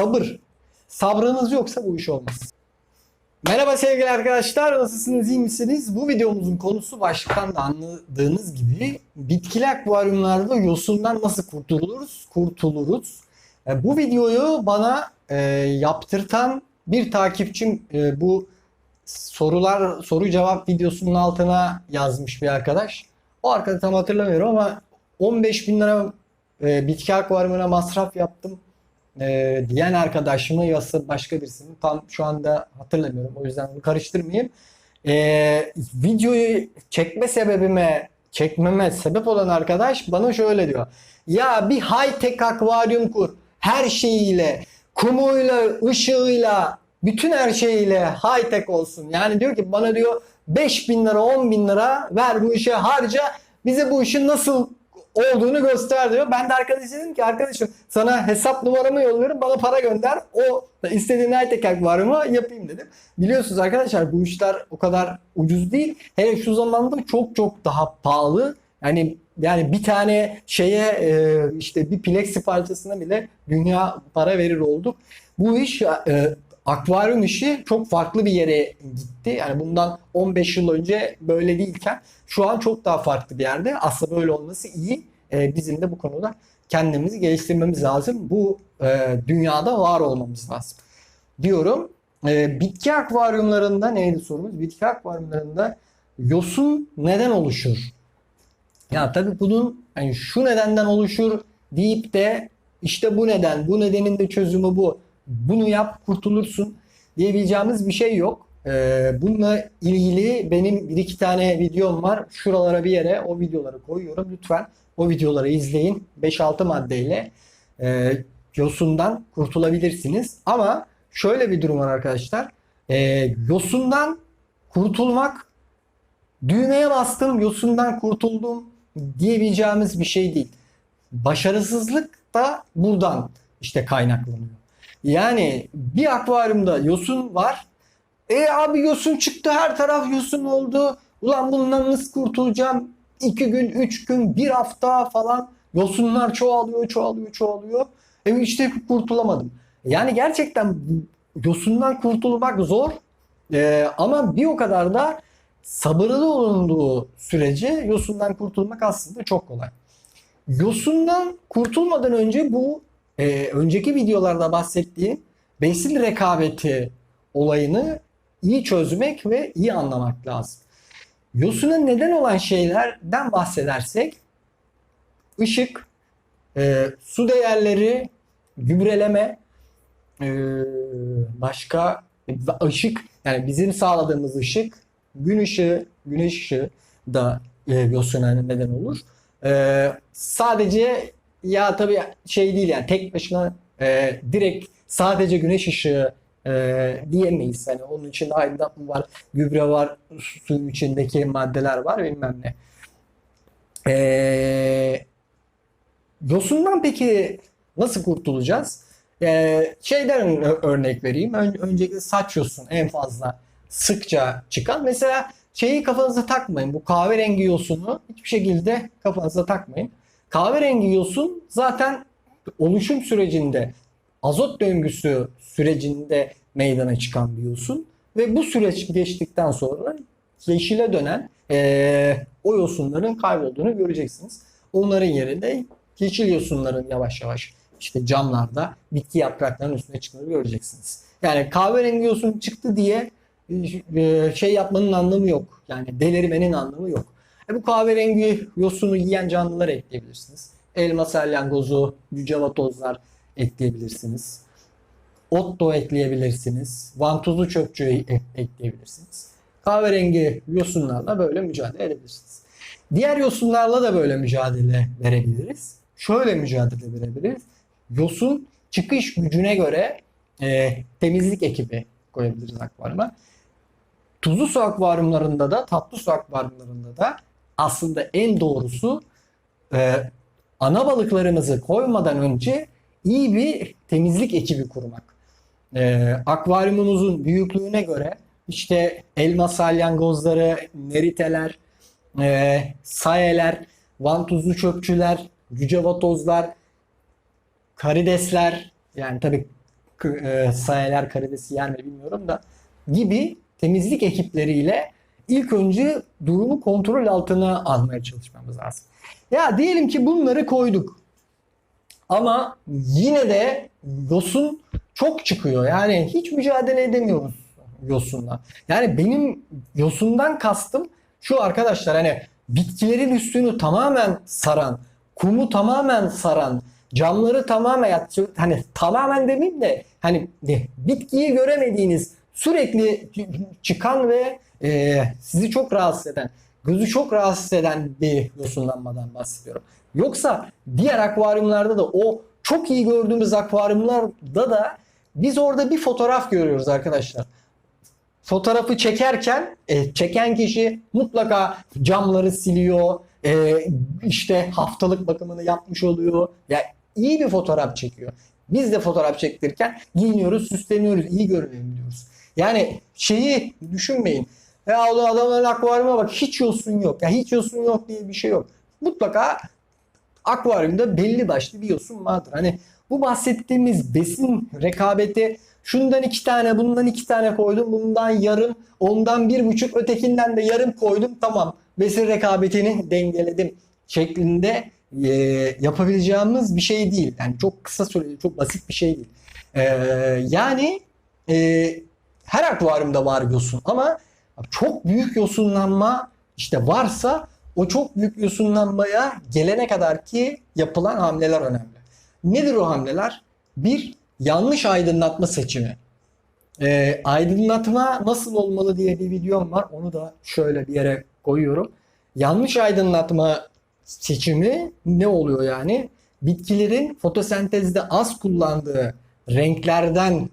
sabır. Sabrınız yoksa bu iş olmaz. Merhaba sevgili arkadaşlar, nasılsınız, iyi misiniz? Bu videomuzun konusu başlıktan da anladığınız gibi bitkili akvaryumlarda yosundan nasıl kurtuluruz? Kurtuluruz. E, bu videoyu bana e, yaptırtan bir takipçim e, bu sorular soru cevap videosunun altına yazmış bir arkadaş. O arkadaşı tam hatırlamıyorum ama 15 bin lira e, bitki akvaryumuna masraf yaptım e, diyen arkadaşımı yasa başka birisini tam şu anda hatırlamıyorum. O yüzden bunu karıştırmayayım. E, videoyu çekme sebebime çekmeme sebep olan arkadaş bana şöyle diyor. Ya bir high tech akvaryum kur. Her şeyiyle, kumuyla, ışığıyla, bütün her şeyiyle high tech olsun. Yani diyor ki bana diyor 5 bin lira 10 bin lira ver bu işe harca bize bu işin nasıl olduğunu göster diyor. Ben de arkadaşa dedim ki arkadaşım sana hesap numaramı yolluyorum bana para gönder. O istediğin high tech akvaryumu yapayım dedim. Biliyorsunuz arkadaşlar bu işler o kadar ucuz değil. Hele şu zamanda çok çok daha pahalı. Yani yani bir tane şeye e, işte bir plexi parçasına bile dünya para verir olduk. Bu iş e, akvaryum işi çok farklı bir yere gitti. Yani bundan 15 yıl önce böyle değilken şu an çok daha farklı bir yerde. Aslında böyle olması iyi. E, bizim de bu konuda kendimizi geliştirmemiz lazım. Bu e, dünyada var olmamız lazım. Diyorum. E, bitki akvaryumlarında neydi sorumuz? Bitki akvaryumlarında yosun neden oluşur? Ya tabii bunun yani şu nedenden oluşur deyip de işte bu neden, bu nedenin de çözümü bu. Bunu yap kurtulursun diyebileceğimiz bir şey yok. Ee, bununla ilgili benim bir iki tane videom var. Şuralara bir yere o videoları koyuyorum. Lütfen o videoları izleyin. 5-6 maddeyle e, yosundan kurtulabilirsiniz. Ama şöyle bir durum var arkadaşlar. E, yosundan kurtulmak düğmeye bastım yosundan kurtuldum diyebileceğimiz bir şey değil. Başarısızlık da buradan işte kaynaklanıyor. Yani bir akvaryumda yosun var. E abi yosun çıktı her taraf yosun oldu. Ulan bundan nasıl kurtulacağım? İki gün, üç gün, bir hafta falan yosunlar çoğalıyor, çoğalıyor, çoğalıyor. E işte kurtulamadım. Yani gerçekten yosundan kurtulmak zor. E, ama bir o kadar da sabırlı olunduğu sürece yosundan kurtulmak aslında çok kolay. Yosundan kurtulmadan önce bu e, önceki videolarda bahsettiğim besin rekabeti olayını iyi çözmek ve iyi anlamak lazım. Yosuna neden olan şeylerden bahsedersek ışık, e, su değerleri, gübreleme, e, başka ışık yani bizim sağladığımız ışık, gün ışığı, güneş ışığı da e, yosuna neden olur. E, sadece ya tabii şey değil yani tek başına e, direkt sadece güneş ışığı e, diyemeyiz. Hani onun için aydınlatma var, gübre var, suyun içindeki maddeler var bilmem ne. E, yosundan peki nasıl kurtulacağız? E, şeyden örnek vereyim. Ön, öncelikle saç yosun en fazla sıkça çıkan. Mesela şeyi kafanıza takmayın. Bu kahverengi yosunu hiçbir şekilde kafanıza takmayın. Kahverengi yosun zaten oluşum sürecinde azot döngüsü sürecinde meydana çıkan bir yosun ve bu süreç geçtikten sonra yeşile dönen e, o yosunların kaybolduğunu göreceksiniz. Onların yerinde yeşil yosunların yavaş yavaş işte camlarda bitki yapraklarının üstüne çıktığını göreceksiniz. Yani kahverengi yosun çıktı diye şey yapmanın anlamı yok. Yani delirmenin anlamı yok. E bu kahverengi yosunu yiyen canlılar ekleyebilirsiniz. Elma salyangozu, cücevatozlar ekleyebilirsiniz. Otto ekleyebilirsiniz. Vantuzlu çöpçüğü e- ekleyebilirsiniz. Kahverengi yosunlarla böyle mücadele edebilirsiniz. Diğer yosunlarla da böyle mücadele verebiliriz. Şöyle mücadele verebiliriz. Yosun çıkış gücüne göre e, temizlik ekibi koyabiliriz akvaryuma. Tuzlu su akvaryumlarında da tatlı su akvaryumlarında da aslında en doğrusu e, ana balıklarımızı koymadan önce iyi bir temizlik ekibi kurmak. E, akvaryumunuzun büyüklüğüne göre işte elma salyangozları, neriteler, e, sayeler, vantuzlu çöpçüler, cücevatozlar, karidesler yani tabii e, sayeler karidesi yer mi bilmiyorum da gibi temizlik ekipleriyle ilk önce durumu kontrol altına almaya çalışmamız lazım. Ya diyelim ki bunları koyduk. Ama yine de yosun çok çıkıyor. Yani hiç mücadele edemiyoruz yosunla. Yani benim yosundan kastım şu arkadaşlar hani bitkilerin üstünü tamamen saran, kumu tamamen saran, camları tamamen hani tamamen demeyeyim de hani bitkiyi göremediğiniz sürekli çıkan ve e, sizi çok rahatsız eden, gözü çok rahatsız eden bir yosunlanmadan bahsediyorum. Yoksa diğer akvaryumlarda da o çok iyi gördüğümüz akvaryumlarda da biz orada bir fotoğraf görüyoruz arkadaşlar. Fotoğrafı çekerken e, çeken kişi mutlaka camları siliyor, e, işte haftalık bakımını yapmış oluyor. Ya iyi bir fotoğraf çekiyor. Biz de fotoğraf çektirirken giyiniyoruz, süsleniyoruz, iyi görünelim diyoruz. Yani şeyi düşünmeyin. Ya o adamların akvaryuma bak hiç yosun yok. Ya hiç yosun yok diye bir şey yok. Mutlaka akvaryumda belli başlı bir yosun vardır. Hani bu bahsettiğimiz besin rekabeti şundan iki tane bundan iki tane koydum bundan yarım ondan bir buçuk ötekinden de yarım koydum tamam besin rekabetini dengeledim şeklinde e, yapabileceğimiz bir şey değil. Yani çok kısa süreli çok basit bir şey değil. E, yani e, her akvaryumda var yosun ama çok büyük yosunlanma işte varsa o çok büyük yosunlanmaya gelene kadar ki yapılan hamleler önemli. Nedir o hamleler? Bir, yanlış aydınlatma seçimi. Ee, aydınlatma nasıl olmalı diye bir videom var. Onu da şöyle bir yere koyuyorum. Yanlış aydınlatma seçimi ne oluyor yani? Bitkilerin fotosentezde az kullandığı renklerden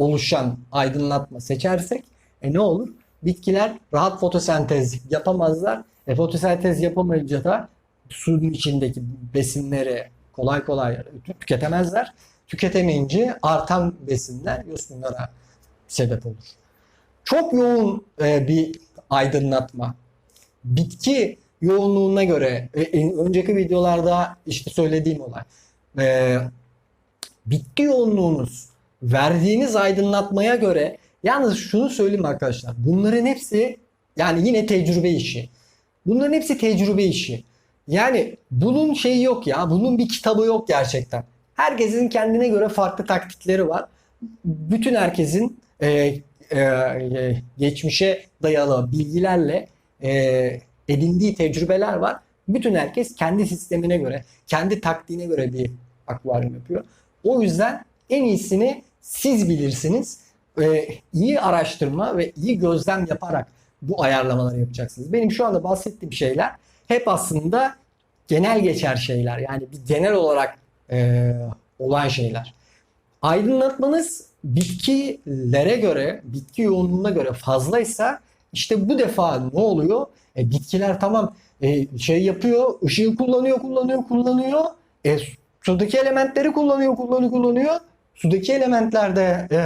oluşan aydınlatma seçersek e ne olur? Bitkiler rahat fotosentez yapamazlar. E, fotosentez yapamayınca da suyun içindeki besinleri kolay kolay tüketemezler. Tüketemeyince artan besinler yosunlara sebep olur. Çok yoğun e, bir aydınlatma. Bitki yoğunluğuna göre e, önceki videolarda işte söylediğim olay. E, bitki yoğunluğunuz verdiğiniz aydınlatmaya göre yalnız şunu söyleyeyim arkadaşlar. Bunların hepsi yani yine tecrübe işi. Bunların hepsi tecrübe işi. Yani bunun şeyi yok ya. Bunun bir kitabı yok gerçekten. Herkesin kendine göre farklı taktikleri var. Bütün herkesin e, e, e, geçmişe dayalı bilgilerle e, edindiği tecrübeler var. Bütün herkes kendi sistemine göre, kendi taktiğine göre bir akvaryum yapıyor. O yüzden en iyisini siz bilirsiniz. E, iyi araştırma ve iyi gözlem yaparak bu ayarlamaları yapacaksınız. Benim şu anda bahsettiğim şeyler hep aslında genel geçer şeyler. Yani bir genel olarak e, olan şeyler. Aydınlatmanız bitkilere göre, bitki yoğunluğuna göre fazlaysa işte bu defa ne oluyor? E, bitkiler tamam e, şey yapıyor, ışığı kullanıyor, kullanıyor, kullanıyor. E, sudaki elementleri kullanıyor, kullanıyor, kullanıyor. Sudaki elementlerde e,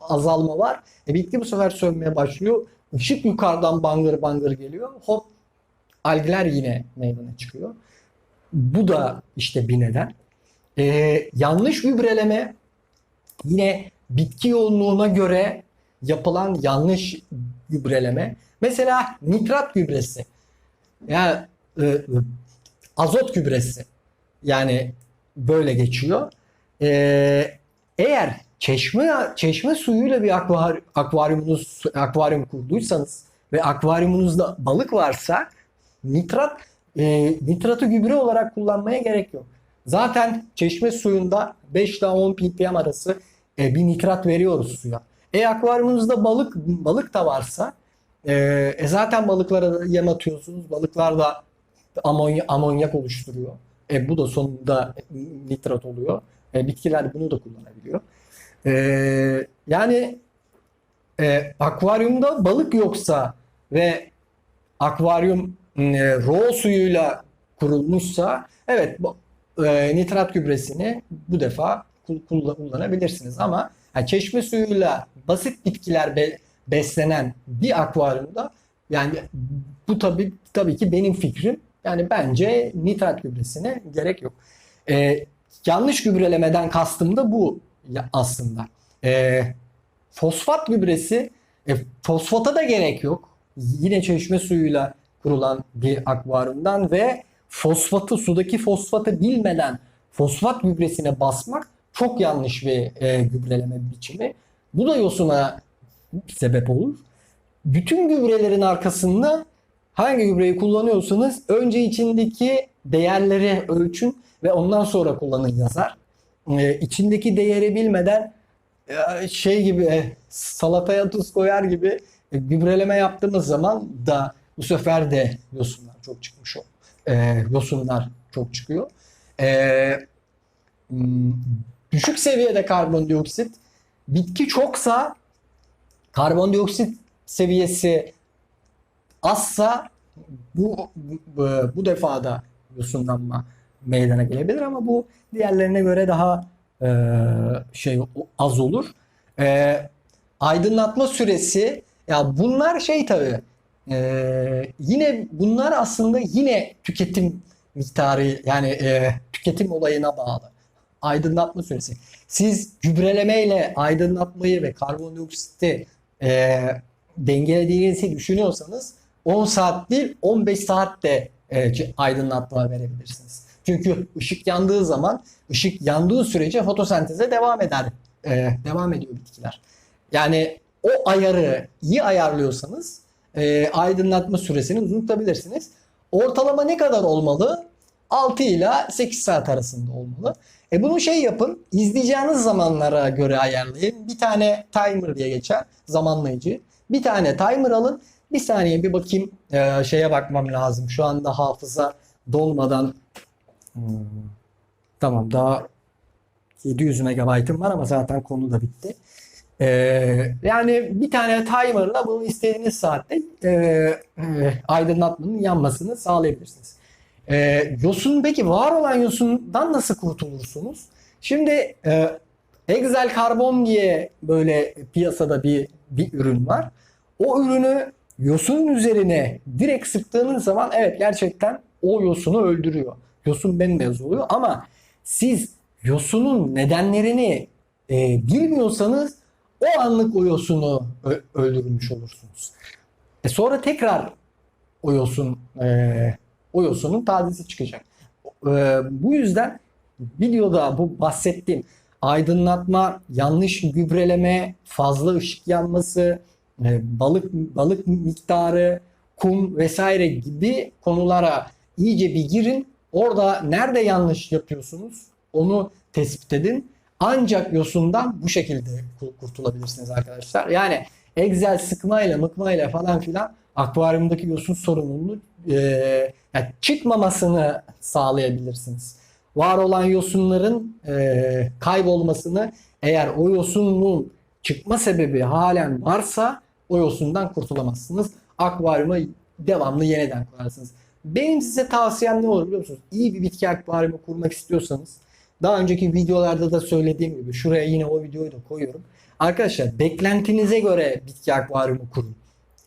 azalma var. E, bitki bu sefer sönmeye başlıyor. Işık yukarıdan bangır bangır geliyor. Hop algler yine meydana çıkıyor. Bu da işte bir neden. Ee, yanlış gübreleme yine bitki yoğunluğuna göre yapılan yanlış gübreleme. Mesela nitrat gübresi. Yani e, azot gübresi. Yani böyle geçiyor. Ee, eğer çeşme çeşme suyuyla bir akvar, akvaryumunuz akvaryum kurduysanız ve akvaryumunuzda balık varsa nitrat e, nitratı gübre olarak kullanmaya gerek yok. Zaten çeşme suyunda 5 ile 10 ppm arası e, bir nitrat veriyoruz suya. E akvaryumunuzda balık balık da varsa e, e zaten balıklara da yem atıyorsunuz. Balıklar da amonya, amonyak oluşturuyor. E, bu da sonunda nitrat oluyor. E, bitkiler bunu da kullanabiliyor. E, yani e, akvaryumda balık yoksa ve akvaryum e, RO suyuyla kurulmuşsa evet bu, e, nitrat gübresini bu defa kullanabilirsiniz ama yani çeşme suyuyla basit bitkiler be, beslenen bir akvaryumda yani bu tabi tabii ki benim fikrim. Yani bence nitrat gübresine gerek yok. E, yanlış gübrelemeden kastım da bu aslında. E, fosfat gübresi e, fosfata da gerek yok. Yine çeşme suyuyla kurulan bir akvaryumdan ve fosfatı sudaki fosfatı bilmeden fosfat gübresine basmak çok yanlış bir e, gübreleme biçimi. Bu da yosuna sebep olur. Bütün gübrelerin arkasında hangi gübreyi kullanıyorsanız önce içindeki değerleri ölçün ve ondan sonra kullanın yazar. E, içindeki değeri bilmeden e, şey gibi e, salataya tuz koyar gibi e, gübreleme yaptığımız zaman da bu sefer de yosunlar çok çıkmış oluyor. E, yosunlar çok çıkıyor. E, m, düşük seviyede karbondioksit bitki çoksa karbondioksit seviyesi azsa bu bu, bu defada yosunlanma meydana gelebilir ama bu diğerlerine göre daha e, şey az olur. E, aydınlatma süresi ya bunlar şey tabii e, yine bunlar aslında yine tüketim miktarı yani e, tüketim olayına bağlı. Aydınlatma süresi. Siz gübrelemeyle aydınlatmayı ve karbondioksiti e, dengelediğinizi düşünüyorsanız 10 saat değil 15 saat de e, aydınlatma verebilirsiniz. Çünkü ışık yandığı zaman ışık yandığı sürece fotosenteze devam eder. e, devam ediyor bitkiler. Yani o ayarı iyi ayarlıyorsanız e, aydınlatma süresini uzun tutabilirsiniz. Ortalama ne kadar olmalı? 6 ile 8 saat arasında olmalı. E bunu şey yapın, izleyeceğiniz zamanlara göre ayarlayın. Bir tane timer diye geçer, zamanlayıcı. Bir tane timer alın. Bir saniye bir bakayım e, şeye bakmam lazım. Şu anda hafıza dolmadan Hmm. Tamam daha 700 megabaytım var ama zaten konu da bitti. Ee, yani bir tane timerla bunu istediğiniz saatte e, e, aydınlatmanın yanmasını sağlayabilirsiniz. Ee, yosun peki var olan yosundan nasıl kurtulursunuz? Şimdi e, Excel karbon diye böyle piyasada bir bir ürün var. O ürünü yosunun üzerine direkt sıktığınız zaman evet gerçekten o yosunu öldürüyor. Yosun bembeyaz oluyor ama siz yosunun nedenlerini e, bilmiyorsanız o anlık o yosunu öldürmüş olursunuz. E sonra tekrar o yosun e, o yosunun tazesi çıkacak. E, bu yüzden videoda bu bahsettiğim aydınlatma, yanlış gübreleme, fazla ışık yanması, balık balık miktarı, kum vesaire gibi konulara iyice bir girin. Orada nerede yanlış yapıyorsunuz onu tespit edin. Ancak yosundan bu şekilde ku- kurtulabilirsiniz arkadaşlar. Yani Excel sıkmayla mıkmayla falan filan akvaryumdaki yosun sorununu e, yani çıkmamasını sağlayabilirsiniz. Var olan yosunların e, kaybolmasını eğer o yosunun çıkma sebebi halen varsa o yosundan kurtulamazsınız. Akvaryuma devamlı yeniden koyarsınız. Benim size tavsiyem ne olur biliyor musunuz? İyi bir bitki akvaryumu kurmak istiyorsanız daha önceki videolarda da söylediğim gibi şuraya yine o videoyu da koyuyorum. Arkadaşlar beklentinize göre bitki akvaryumu kurun.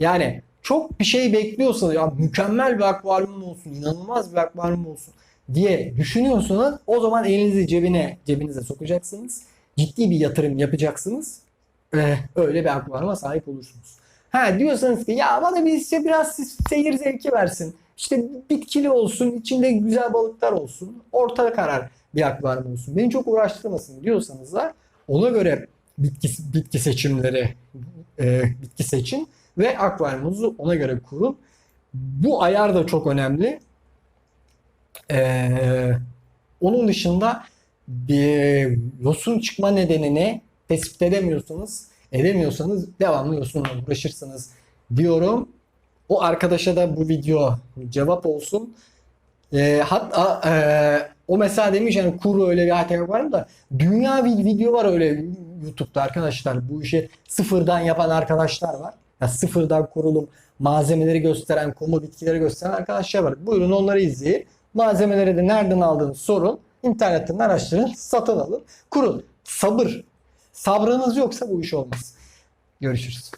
Yani çok bir şey bekliyorsanız ya mükemmel bir akvaryum olsun, inanılmaz bir akvaryum olsun diye düşünüyorsanız o zaman elinizi cebine cebinize sokacaksınız. Ciddi bir yatırım yapacaksınız. Öyle bir akvaryuma sahip olursunuz. Ha diyorsanız ki ya bana bir işte biraz seyir zevki versin. İşte bitkili olsun, içinde güzel balıklar olsun. Orta karar bir akvaryum olsun. Beni çok uğraştırmasın diyorsanız da ona göre bitki, bitki seçimleri e, bitki seçin ve akvaryumunuzu ona göre kurun. Bu ayar da çok önemli. Ee, onun dışında bir yosun çıkma nedenini tespit edemiyorsanız edemiyorsanız devamlı yosunla uğraşırsınız diyorum. O arkadaşa da bu video cevap olsun. Ee, hatta e, o mesela demiş yani kuru öyle bir hatem var mı da dünya bir video var öyle YouTube'da arkadaşlar. Bu işi sıfırdan yapan arkadaşlar var. Ya sıfırdan kurulum malzemeleri gösteren, kumu bitkileri gösteren arkadaşlar var. Buyurun onları izleyin. Malzemeleri de nereden aldığını sorun. İnternetten araştırın, satın alın, kurun. Sabır. Sabrınız yoksa bu iş olmaz. Görüşürüz.